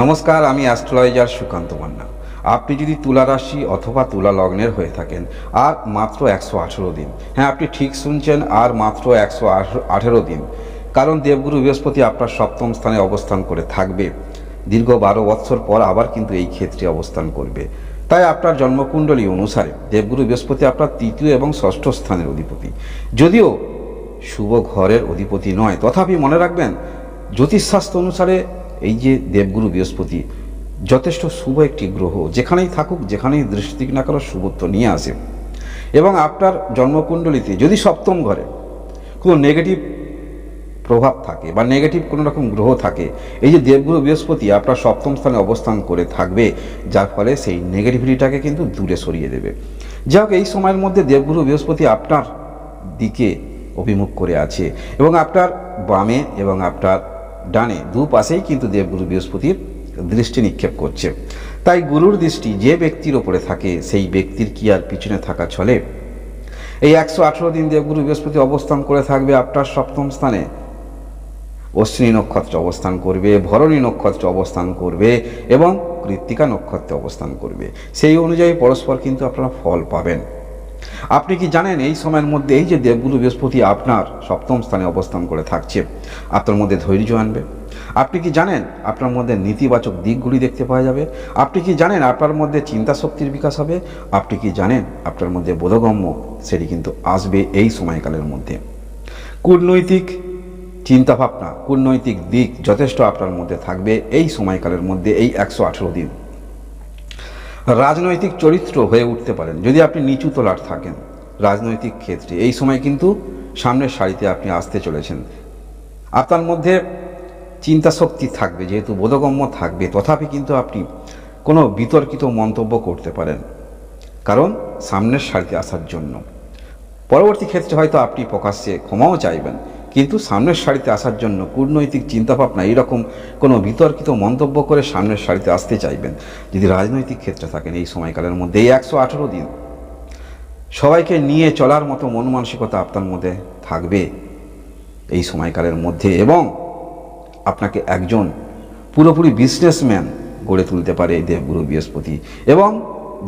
নমস্কার, আমি অ্যাস্ট্রোলজার সুকান্ত মান্না আপনি যদি তুলা রাশি অথবা তুলা লগ্নের হয়ে থাকেন, আর মাত্র একশো আঠেরো দিন। হ্যাঁ আপনি ঠিক শুনছেন, আর মাত্র একশো আঠেরো দিন। কারণ দেবগুরু বৃহস্পতি আপনার সপ্তম স্থানে অবস্থান করে থাকবে। দীর্ঘ বারো বৎসর পর আবার কিন্তু এই ক্ষেত্রে অবস্থান করবে। তাই আপনার জন্মকুণ্ডলী অনুসারে দেবগুরু বৃহস্পতি আপনার তৃতীয় এবং ষষ্ঠ স্থানের অধিপতি। যদিও শুভ ঘরের অধিপতি নয়, তথাপি মনে রাখবেন, জ্যোতিষশাস্ত্র অনুসারে এই যে দেবগুরু বৃহস্পতি, যথেষ্ট শুভ একটি গ্রহ, যেখানেই থাকুক, যেখানেই দৃষ্টি না করো শুভত্ব নিয়ে আসে। এবং আপনার জন্মকুণ্ডলিতে যদি সপ্তম ঘরে কোনো নেগেটিভ প্রভাব থাকে বা নেগেটিভ কোনো রকম গ্রহ থাকে, এই যে দেবগুরু বৃহস্পতি আপনার সপ্তম স্থানে অবস্থান করে থাকবে, যার ফলে সেই নেগেটিভিটিটাকে কিন্তু দূরে সরিয়ে দেবে। যাই এই সময়ের মধ্যে দেবগুরু বৃহস্পতি আপনার দিকে অভিমুখ করে আছে। এবং আপনার বামে এবং আপনার ডানে দুপাশেই কিন্তু দেবগুরু বৃহস্পতির দৃষ্টি নিক্ষেপ করছে। তাই গুরুর দৃষ্টি যে ব্যক্তির ওপরে থাকে, সেই ব্যক্তির কি আর পিছনে থাকা চলে? এই একশো আঠেরো দিন দেবগুরু বৃহস্পতি অবস্থান করে থাকবে আপনার সপ্তম স্থানে। অশ্বিনী নক্ষত্রে অবস্থান করবে, ভরণী নক্ষত্রে অবস্থান করবে এবং কৃত্তিকা নক্ষত্রে অবস্থান করবে। সেই অনুযায়ী পরস্পর কিন্তু আপনারা ফল পাবেন। আপনি কি জানেন এই সময়ের মধ্যে এই যে দেবগুরু বৃহস্পতি আপনার সপ্তম স্থানে অবস্থান করে থাকছে, আপনার মধ্যে ধৈর্য আনবে? আপনি কি জানেন আপনার মধ্যে নেতিবাচক দিকগুলি দেখতে পাওয়া যাবে? আপনি কি জানেন আপনার মধ্যে চিন্তা শক্তির বিকাশ হবে? আপনি কি জানেন আপনার মধ্যে বোধগম্য সেটি কিন্তু আসবে এই সময়কালের মধ্যে? কূটনৈতিক চিন্তাভাবনা, কূটনৈতিক দিক যথেষ্ট আপনার মধ্যে থাকবে এই সময়কালের মধ্যে, এই একশো আঠেরো দিন। রাজনৈতিক চরিত্র হয়ে উঠতে পারেন, যদি আপনি নিচু তলার থাকেন রাজনৈতিক ক্ষেত্রে। এই সময় কিন্তু সামনের সারিতে আপনি আসতে চলেছেন। আপনার মধ্যে চিন্তা শক্তি থাকবে, যেহেতু বোধগম্য থাকবে, তথাপি কিন্তু আপনি কোনো বিতর্কিত মন্তব্য করতে পারেন, কারণ সামনের সারিতে আসার জন্য। পরবর্তী ক্ষেত্রে হয়তো আপনি প্রকাশ্যে ক্ষমাও চাইবেন। কিন্তু সামনের সারিতে আসার জন্য কূটনৈতিক চিন্তাভাবনা এইরকম কোনো বিতর্কিত মন্তব্য করে সামনের সারিতে আসতে চাইবেন, যদি রাজনৈতিক ক্ষেত্রে থাকেন এই সময়কালের মধ্যে, এই একশো আঠেরো দিন। সবাইকে নিয়ে চলার মতো মন মানসিকতা আপনার মধ্যে থাকবে এই সময়কালের মধ্যে এবং আপনাকে একজন পুরোপুরি বিজনেসম্যান গড়ে তুলতে পারে এই দেবগুরু বৃহস্পতি এবং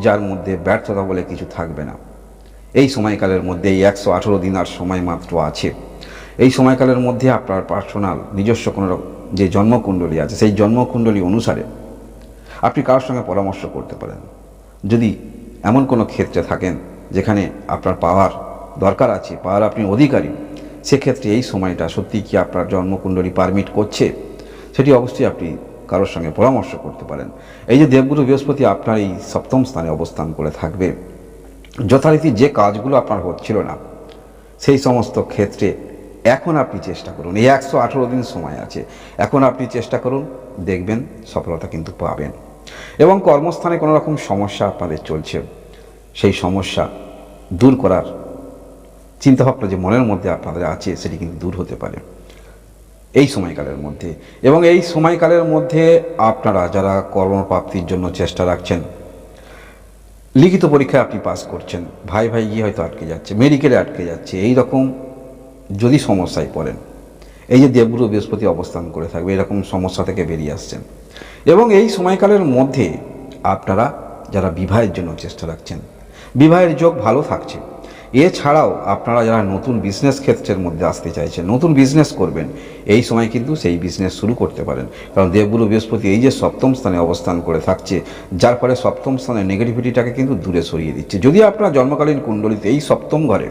যার মধ্যে ব্যর্থতা বলে কিছু থাকবে না। এই সময়কালের মধ্যে এই একশো আঠেরো দিন আর সময় মাত্র আছে। এই সময়কালের মধ্যে আপনার পার্সোনাল নিজস্ব কোনো যে জন্মকুণ্ডলী আছে, সেই জন্মকুণ্ডলী অনুসারে আপনি কারোর সঙ্গে পরামর্শ করতে পারেন। যদি এমন কোনো ক্ষেত্রে থাকেন যেখানে আপনার পাওয়ার দরকার আছে, পাওয়ার আপনি অধিকারী, সেক্ষেত্রে এই সময়টা সত্যি কি আপনার জন্মকুণ্ডলী পারমিট করছে? সেটি অবশ্যই আপনি কারোর সঙ্গে পরামর্শ করতে পারেন। এই যে দেবগুরু বৃহস্পতি আপনার এই সপ্তম স্থানে অবস্থান করে থাকবে, যথারীতি যে কাজগুলো আপনার হচ্ছিল না, সেই সমস্ত ক্ষেত্রে এখন আপনি চেষ্টা করুন। এই একশো আঠেরো দিন সময় আছে। এখন আপনি চেষ্টা করুন, দেখবেন সফলতা কিন্তু পাবেন। এবং কর্মস্থানে কোনো রকম সমস্যা আপনাদের চলছে, সেই সমস্যা দূর করার চিন্তাভাবনা যে মনের মধ্যে আপনাদের আছে, সেটি কিন্তু দূর হতে পারে। এই সময়কালের মধ্যে। এবং এই সময়কালের মধ্যে আপনারা যারা কর্মপ্রাপ্তির জন্য চেষ্টা রাখছেন, লিখিত পরীক্ষায় আপনি পাস করছেন, ভাই ভাই গিয়ে হয়তো আটকে যাচ্ছে, মেডিকেলে আটকে যাচ্ছে এই রকম যদি সমস্যায় পড়েন। এই যে দেবগুরু বৃহস্পতি অবস্থান করে থাকবে, এরকম সমস্যা থেকে বেরিয়ে আসছেন। এবং এই সময়কালের মধ্যে আপনারা যারা বিবাহের জন্য চেষ্টা রাখছেন, বিবাহের যোগ ভালো থাকছে। এছাড়াও আপনারা যারা নতুন বিজনেস ক্ষেত্রের মধ্যে আসতে চাইছেন, নতুন বিজনেস করবেন, এই সময় কিন্তু সেই বিজনেস শুরু করতে পারেন। কারণ দেবগুরু বৃহস্পতি এই যে সপ্তম স্থানে অবস্থান করে থাকছে, যার ফলে সপ্তম স্থানে নেগেটিভিটিটাকে কিন্তু দূরে সরিয়ে দিচ্ছে। যদি আপনার জন্মকালীন কুণ্ডলিতে এই সপ্তম ঘরে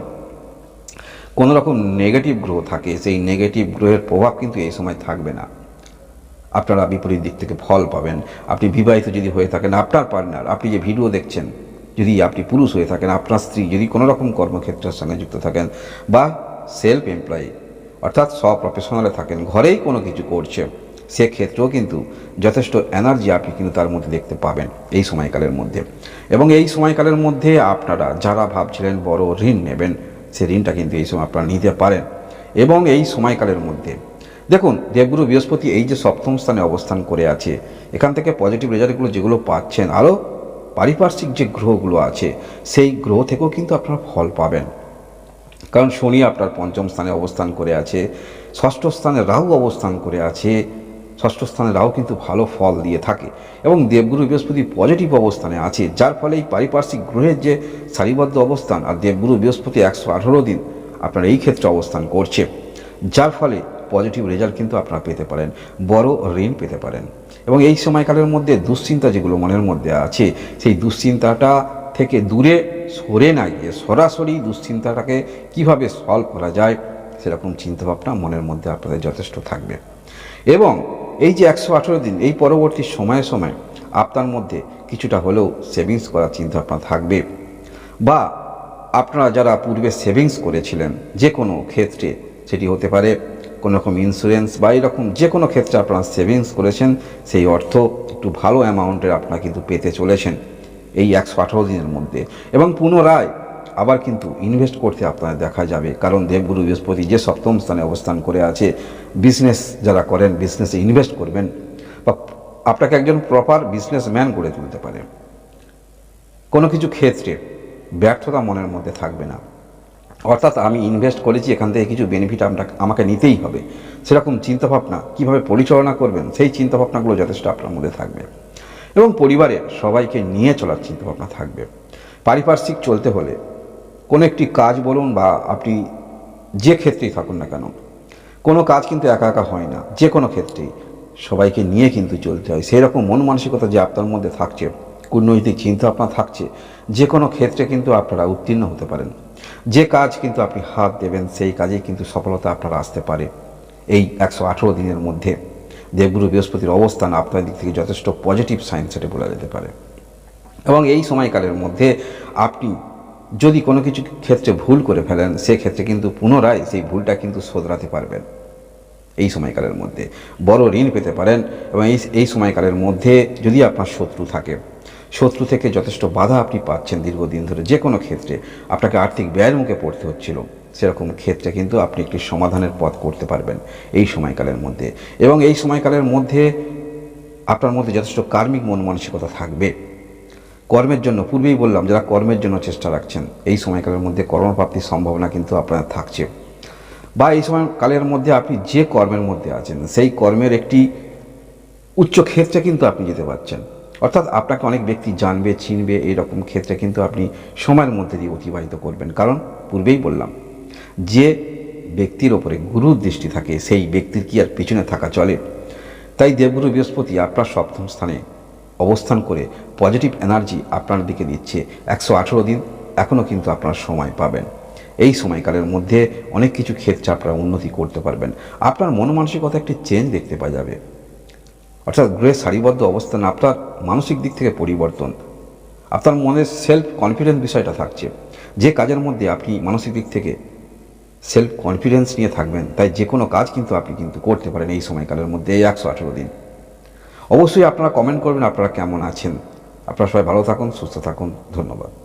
কোনো রকম নেগেটিভ গ্রহ থাকে, সেই নেগেটিভ গ্রহের প্রভাব কিন্তু এই সময় থাকবে না। আপনারা বিপরীত দিক থেকে ফল পাবেন। আপনি বিবাহিত যদি হয়ে থাকেন, আপনার পার্টনার আপনি যে ভিডিও দেখছেন, যদি আপনি পুরুষ হয়ে থাকেন, আপনার স্ত্রী যদি কোনো রকম কর্মক্ষেত্রের সঙ্গে যুক্ত থাকেন বা সেলফ এমপ্লয়ি অর্থাৎ প্রফেশনালে থাকেন, ঘরেই কোনো কিছু করছে, সেক্ষেত্রেও কিন্তু যথেষ্ট এনার্জি আপনি কিন্তু তার মধ্যে দেখতে পাবেন এই সময়কালের মধ্যে। এবং এই সময়কালের মধ্যে আপনারা যারা ভাবছিলেন বড় ঋণ নেবেন সে ঋণটা কিন্তু এই সময় আপনারা নিতে পারেন। এবং এই সময়কালের মধ্যে, দেখুন, দেবগুরু বৃহস্পতি এই যে সপ্তম স্থানে অবস্থান করে আছে, এখান থেকে পজিটিভ রেজাল্টগুলো যেগুলো পাচ্ছেন আরও পারিপার্শ্বিক যে গ্রহগুলো আছে, সেই গ্রহ থেকেও কিন্তু আপনারা ফল পাবেন। কারণ শনি আপনার পঞ্চম স্থানে অবস্থান করে আছে, ষষ্ঠ স্থানে রাহু অবস্থান করে আছে ষষ্ঠ স্থানে রাহু কিন্তু ভালো ফল দিয়ে থাকে এবং দেবগুরু বৃহস্পতি পজিটিভ অবস্থানে আছে, যার ফলে এই পারিপার্শ্বিক গ্রহের যে সারিবদ্ধ অবস্থান আর দেবগুরু বৃহস্পতি একশো আঠারো দিন আপনার এই ক্ষেত্রে অবস্থান করছে, যার ফলে পজিটিভ রেজাল্ট কিন্তু আপনারা পেতে পারেন, বড় ঋণ পেতে পারেন। এবং এই সময়কালের মধ্যে দুশ্চিন্তা যেগুলো মনের মধ্যে আছে, সেই দুশ্চিন্তাটা থেকে দূরে সরে না গিয়ে সরাসরি দুশ্চিন্তাটাকে কীভাবে সলভ করা যায়, সেরকম চিন্তাভাবনা মনের মধ্যে আপনাদের যথেষ্ট থাকবে। এবং এই যে একশো আঠেরো দিন, এই পরবর্তী সময়ে সময়ে আপনার মধ্যে কিছুটা হলেও সেভিংস করার চিন্তা ভাবনা থাকবে। বা আপনারা যারা পূর্বে সেভিংস করেছিলেন, যে কোনো ক্ষেত্রে সেটি হতে পারে, কোনো রকম ইন্স্যুরেন্স বা এরকম যে কোনো ক্ষেত্রে আপনারা সেভিংস করেছেন, সেই অর্থ একটু ভালো অ্যামাউন্টের আপনারা কিন্তু পেতে চলেছেন এই একশো আঠারো দিনের মধ্যে। এবং পুনরায় আবার কিন্তু ইনভেস্ট করতে আপনাদের দেখা যাবে। কারণ দেবগুরু বৃহস্পতি যে সপ্তম স্থানে অবস্থান করে আছে বিজনেস যারা করেন বিজনেসে ইনভেস্ট করবেন বা আপনাকে একজন প্রপার বিজনেসম্যান গড়ে তুলতে পারে। কোনো কিছু ক্ষেত্রে ব্যর্থতা মনের মধ্যে থাকবে না। অর্থাৎ আমি ইনভেস্ট করেছি, এখান থেকে কিছু বেনিফিট আমরা আমাকে নিতেই হবে। সেরকম চিন্তাভাবনা, কীভাবে পরিচালনা করবেন, সেই চিন্তাভাবনাগুলো যথেষ্ট আপনার মধ্যে থাকবে। এবং পরিবারের সবাইকে নিয়ে চলার চিন্তাভাবনা থাকবে। পারিপার্শ্বিক চলতে হলে কোনো একটি কাজ বলুন বা আপনি যে ক্ষেত্রেই থাকুন না কেন, কোনো কাজ কিন্তু একা একা হয় না, যে কোনো ক্ষেত্রেই। সবাইকে নিয়ে কিন্তু চলতে হয়। সেই রকম মন মানসিকতা যে আপনার মধ্যে থাকছে, কূটনৈতিক চিন্তা আপনার থাকছে, যে কোনো ক্ষেত্রে কিন্তু আপনারা উত্তীর্ণ হতে পারেন। যে কাজ কিন্তু আপনি হাত দেবেন, সেই কাজেই কিন্তু সফলতা আপনারা আসতে পারে। এই একশো আঠেরো দিনের মধ্যে দেবগুরু বৃহস্পতির অবস্থান আপনার দিক থেকে যথেষ্ট পজিটিভ সাইন সেটা বলা যেতে পারে। এবং এই সময়কালের মধ্যে আপনি যদি কোনো কিছু ক্ষেত্রে ভুল করে ফেলেন, সেক্ষেত্রে কিন্তু পুনরায় সেই ভুলটা কিন্তু শোধরাতে পারবেন। এই সময়কালের মধ্যে। বড় ঋণ পেতে পারেন এবং এই এই সময়কালের মধ্যে যদি আপনার শত্রু থাকে, শত্রু থেকে যথেষ্ট বাধা আপনি পাচ্ছেন দীর্ঘদিন ধরে যে কোনো ক্ষেত্রে আপনাকে আর্থিক ব্যয়ের মুখে পড়তে হচ্ছিল, সেরকম ক্ষেত্রে কিন্তু আপনি একটি সমাধানের পথ করতে পারবেন এই সময়কালের মধ্যে। এবং এই সময়কালের মধ্যে আপনার মধ্যে যথেষ্ট কার্মিক মন মানসিকতা থাকবে। কর্মের জন্য, পূর্বেই বললাম যারা কর্মের জন্য চেষ্টা রাখছেন, এই সময়কালের মধ্যে কর্মপ্রাপ্তির সম্ভাবনা কিন্তু আপনার থাকছে। বা এই সময়কালের মধ্যে আপনি যে কর্মের মধ্যে আছেন, সেই কর্মের একটি উচ্চ ক্ষেত্রে কিন্তু আপনি যেতে পারছেন। অর্থাৎ আপনাকে অনেক ব্যক্তি জানবে, চিনবে, এইরকম ক্ষেত্রে কিন্তু আপনি সময়ের মধ্যে দিয়ে অতিবাহিত করবেন। কারণ, পূর্বেই বললাম, যে ব্যক্তির ওপরে গুরুর দৃষ্টি থাকে, সেই ব্যক্তির কি আর পিছনে থাকা চলে? তাই দেবগুরু বৃহস্পতি আপনার সপ্তম স্থানে অবস্থান করে পজিটিভ এনার্জি আপনার দিকে দিচ্ছে। একশো আঠেরো দিন এখনও কিন্তু আপনার সময় পাবেন। এই সময়কালের মধ্যে অনেক কিছু ক্ষেত্রে আপনারা উন্নতি করতে পারবেন। আপনার মন মানসিকতা একটি চেঞ্জ দেখতে পাওয়া যাবে। অর্থাৎ গ্রহের সারিবদ্ধ অবস্থান আপনার মানসিক দিক থেকে পরিবর্তন। আপনার মনের সেলফ কনফিডেন্স বিষয়টা থাকছে। যে কাজের মধ্যে আপনি মানসিক দিক থেকে সেলফ কনফিডেন্স নিয়ে থাকবেন, তাই যে কোনো কাজ কিন্তু আপনি কিন্তু করতে পারেন এই সময়কালের মধ্যে এই একশো আঠেরো দিন। অবশ্যই আপনারা কমেন্ট করবেন আপনারা কেমন আছেন? আপনারা সবাই ভালো থাকুন সুস্থ থাকুন ধন্যবাদ।